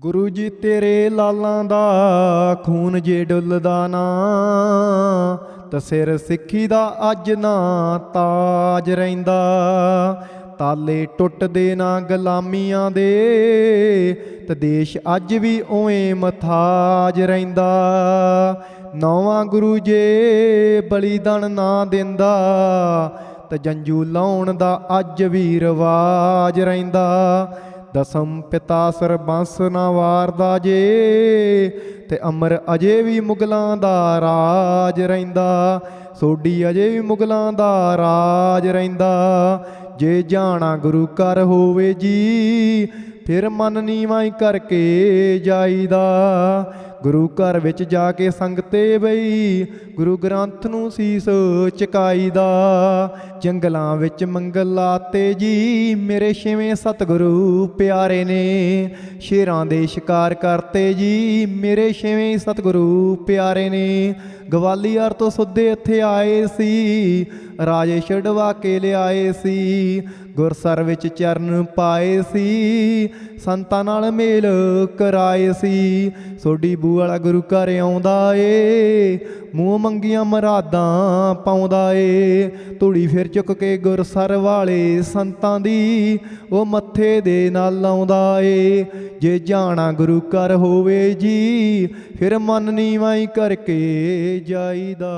ਗੁਰੂ ਜੀ ਤੇਰੇ ਲਾਲਾਂ ਦਾ ਖੂਨ ਜੇ ਡੁੱਲਦਾ ਨਾ, ਤਾਂ ਸਿਰ ਸਿੱਖੀ ਦਾ ਅੱਜ ਨਾ ਤਾਜ ਰਹਿੰਦਾ। ਤਾਲੇ ਟੁੱਟਦੇ ਨਾ ਗੁਲਾਮੀਆਂ ਦੇ, ਤੇ ਦੇਸ਼ ਅੱਜ ਵੀ ਓਵੇਂ ਮਥਾਜ ਰਹਿੰਦਾ। ਨੌਵਾਂ ਗੁਰੂ ਜੇ ਬਲੀਦਾਨ ਨਾ ਦਿੰਦਾ, ਤੇ ਜੰਜੂ ਲਾਉਣ ਦਾ ਅੱਜ ਵੀ ਰਿਵਾਜ ਰਹਿੰਦਾ। ਦਸਮ ਪਿਤਾ ਸਰ ਸਰਬੰਸ ਨਾ ਵਾਰਦਾ ਜੇ, ਤੇ ਅਮਰ ਅਜੇ ਵੀ ਮੁਗਲਾਂ ਦਾ ਰਾਜ ਰਹਿੰਦਾ। ਸੋਡੀ ਅਜੇ ਵੀ ਮੁਗਲਾਂ ਦਾ ਰਾਜ ਰਹਿੰਦਾ। ਜੇ ਜਾਣਾ ਗੁਰੂ ਘਰ ਹੋਵੇ ਜੀ, ਫਿਰ ਮਨ ਨੀਵਾਂ ਹੀ ਕਰਕੇ ਜਾਈਦਾ। ਗੁਰੂ ਘਰ ਵਿੱਚ ਜਾ ਕੇ ਸੰਗਤੇ ਬਈ, ਗੁਰੂ ਗ੍ਰੰਥ ਨੂੰ ਸੀਸ ਚਕਾਈਦਾ। ਜੰਗਲਾਂ ਵਿੱਚ ਮੰਗਲ ਲਾਤੇ ਜੀ, ਮੇਰੇ ਛੇਵੇਂ ਸਤਿਗੁਰੂ ਪਿਆਰੇ ਨੇ। ਸ਼ੇਰਾਂ ਦੇ ਸ਼ਿਕਾਰ ਕਰਤੇ ਜੀ, ਮੇਰੇ ਛੇਵੇਂ ਸਤਿਗੁਰੂ ਪਿਆਰੇ ਨੇ। ਗਵਾਲੀਅਰ ਤੋਂ ਸੁੱਦੇ ਇੱਥੇ ਆਏ ਸੀ, ਰਾਜੇ ਛਡਵਾ ਕੇ ਲਿਆਏ ਸੀ। ਗੁਰਸਰ ਵਿੱਚ ਚਰਨ ਪਾਏ ਸੀ, ਸੰਤਾਂ ਨਾਲ ਮੇਲ ਕਰਾਏ ਸੀ। ਸੋਡੀ ਬੂ ਵਾਲਾ ਗੁਰੂ ਘਰ ਆਉਂਦਾ ਏ, ਮੂੰਹ ਮੰਗੀਆਂ ਮਰਾਦਾਂ ਪਾਉਂਦਾ ਏ। ਧੂੜੀ ਫਿਰ ਚੁੱਕ ਕੇ ਗੁਰਸਰ ਵਾਲੇ ਸੰਤਾਂ ਦੀ, ਉਹ ਮੱਥੇ ਦੇ ਨਾਲ ਲਾਉਂਦਾ ਏ। ਜੇ ਜਾਣਾ ਗੁਰੂ ਘਰ ਹੋਵੇ ਜੀ, ਫਿਰ ਮਨ ਨੀਵਾਂ ਹੀ ਕਰਕੇ ਜਾਈਦਾ।